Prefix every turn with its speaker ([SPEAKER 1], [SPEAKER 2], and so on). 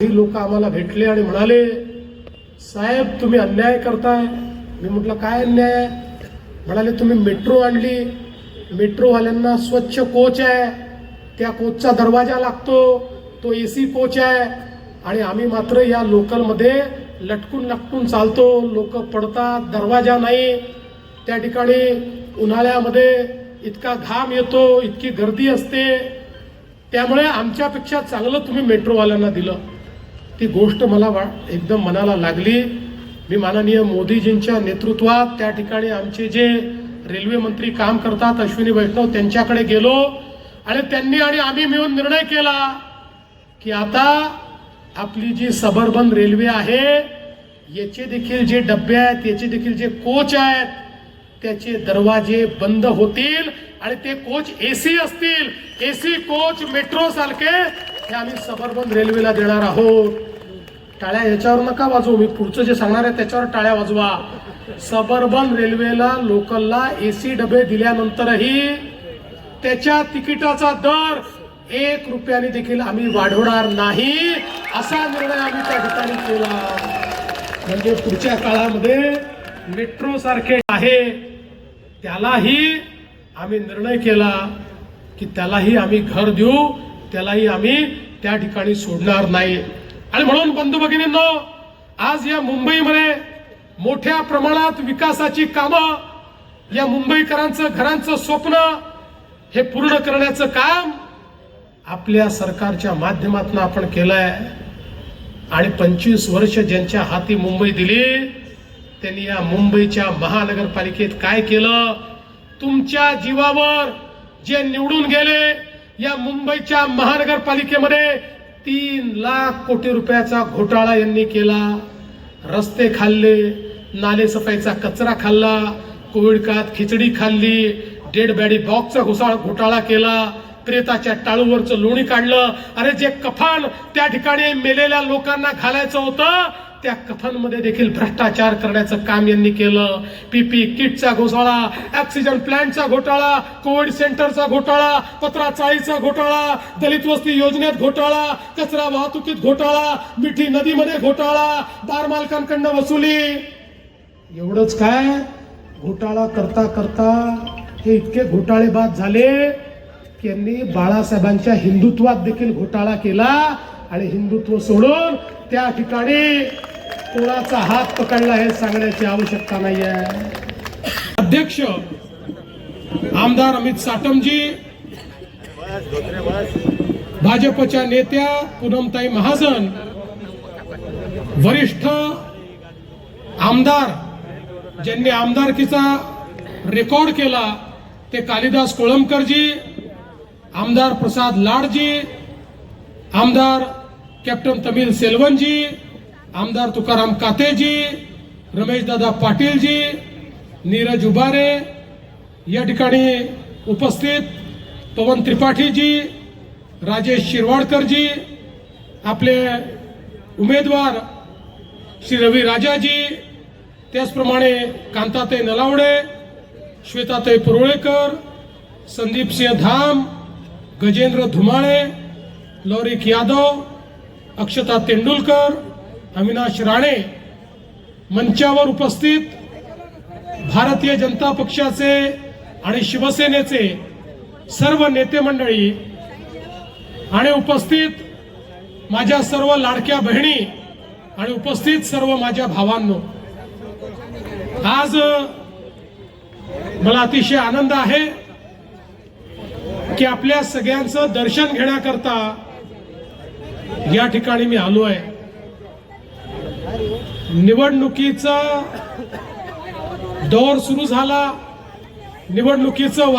[SPEAKER 1] काही लोक आम्हाला भेटले आणि म्हणाले साहेब तुम्ही अन्याय करताय. मी म्हटलं काय अन्याय आहे? म्हणाले तुम्ही मेट्रो आणली. मेट्रोवाल्यांना स्वच्छ कोच आहे. त्या कोचचा दरवाजा लागतो. तो ए सी कोच आहे. आणि आम्ही मात्र या लोकलमध्ये लटकून लटकून चालतो. लोक पडतात दरवाजा नाही. त्या ठिकाणी उन्हाळ्यामध्ये इतका घाम येतो इतकी गर्दी असते. त्यामुळे आमच्यापेक्षा चांगलं तुम्ही मेट्रोवाल्यांना दिलं. ती गोष्ट मला वा एकदम मनाला लागली. मी माननीय मोदीजींच्या नेतृत्वात त्या ठिकाणी आमचे जे रेल्वे मंत्री काम करतात अश्विनी वैष्णव त्यांच्याकडे गेलो आणि त्यांनी आणि आम्ही मिळून निर्णय केला की आता आपली जी सबर्बन रेल्वे आहे याचे देखील जे डबे आहेत याचे देखील जे कोच आहेत त्याचे दरवाजे बंद होतील आणि ते कोच एसी असतील. एसी कोच मेट्रो सारखे हे आम्ही सबर्बन रेल्वेला देणार आहोत. टाळ्या याच्यावर नका वाजवू. मी पुढचं जे सांगणार आहे त्याच्यावर टाळ्या वाजवा. सबर्बन रेल्वेला लोकलला एसी डबे दिल्यानंतरही त्याच्या तिकिटाचा दर एक रुपयाने देखील आम्ही वाढवणार नाही असा निर्णय आम्ही त्या ठिकाणी केला. म्हणजे पुढच्या काळामध्ये मेट्रो सारखे आहे. त्यालाही आम्ही निर्णय केला की त्यालाही आम्ही घर देऊ त्यालाही आम्ही त्या ठिकाणी सोडणार नाही. आणि म्हणून बंधू भगिनींनो आज या मुंबईमध्ये मोठ्या प्रमाणात विकासाची कामं या मुंबईकरांचं घरांचं स्वप्न हे पूर्ण करण्याचं काम आपल्या सरकारच्या माध्यमातून आपण केलंय. आणि पंचवीस वर्ष ज्यांच्या हाती मुंबई दिली त्यांनी या मुंबईच्या महानगरपालिकेत काय केलं? तुमच्या जीवावर जे निवडून गेले या मुंबईच्या महानगरपालिकेमध्ये तीन लाख कोटी रुपयाचा घोटाळा यांनी केला. रस्ते खाल्ले नाले सफाईचा कचरा खाल्ला कोविड काळात खिचडी खाल्ली डेड बॅडी बॉक्सचा घोसाळ घोटाळा केला प्रेताच्या टाळूवरचं लोणी काढलं. अरे जे कफाण त्या ठिकाणी मेलेल्या लोकांना घालायचं होतं त्या कथांमध्ये देखील भ्रष्टाचार करण्याचं काम यांनी केलं. पीपी किटचा घोटाळा ऑक्सिजन प्लांटचा घोटाळा कोविड सेंटरचा घोटाळा पत्रा चाळीचा घोटाळा दलित वस्ती योजनेत घोटाळा कचरा वाहतुकीत घोटाळा मिठी नदीमध्ये घोटाळा बार मालकांकडनं वसुली. एवढंच काय? घोटाळा करता करता हे इतके घोटाळेबाज झाले की यांनी बाळासाहेबांच्या हिंदुत्वात देखील घोटाळा केला आणि हिंदुत्व सोडून त्या ठिकाणी कोणाचा हात पकडला हे सांगण्याची आवश्यकता नाही आहे अध्यक्ष आमदार अमित साटमजी भाजपच्या नेत्या पूनमताई महाजन वरिष्ठ आमदार ज्यांनी आमदारकीचा रेकॉर्ड केला ते कालिदास कोळंबकरजी आमदार प्रसाद लाडजी आमदार कॅप्टन तमिल सेल्वनजी आमदार तुकाराम कातेजी रमेशदादा पाटीलजी नीरज उबारे या ठिकाणी उपस्थित पवन त्रिपाठीजी राजेश शिरवाडकरजी आपले उमेदवार श्री रवी राजाजी त्याचप्रमाणे कांताताई नलावडे श्वेताताई पुरोळेकर संदीप सिंह धाम गजेंद्र धुमाळे लौरिक यादव अक्षता तेंडुलकर अविनाश राणे मंचावर उपस्थित भारतीय जनता पक्षाचे आणि शिवसेनेचे सर्व नेते मंडळी आणि उपस्थित माझ्या सर्व लाडक्या बहिणी आणि उपस्थित सर्व माझ्या भावांनो. आज मला अतिशय आनंद आहे की आपल्या सगळ्यांचं दर्शन घेण्याकरता या ठिकाणी मी आलो आहे. निवडणुकीचा दौर सुरू झाला. निवडणुकीचं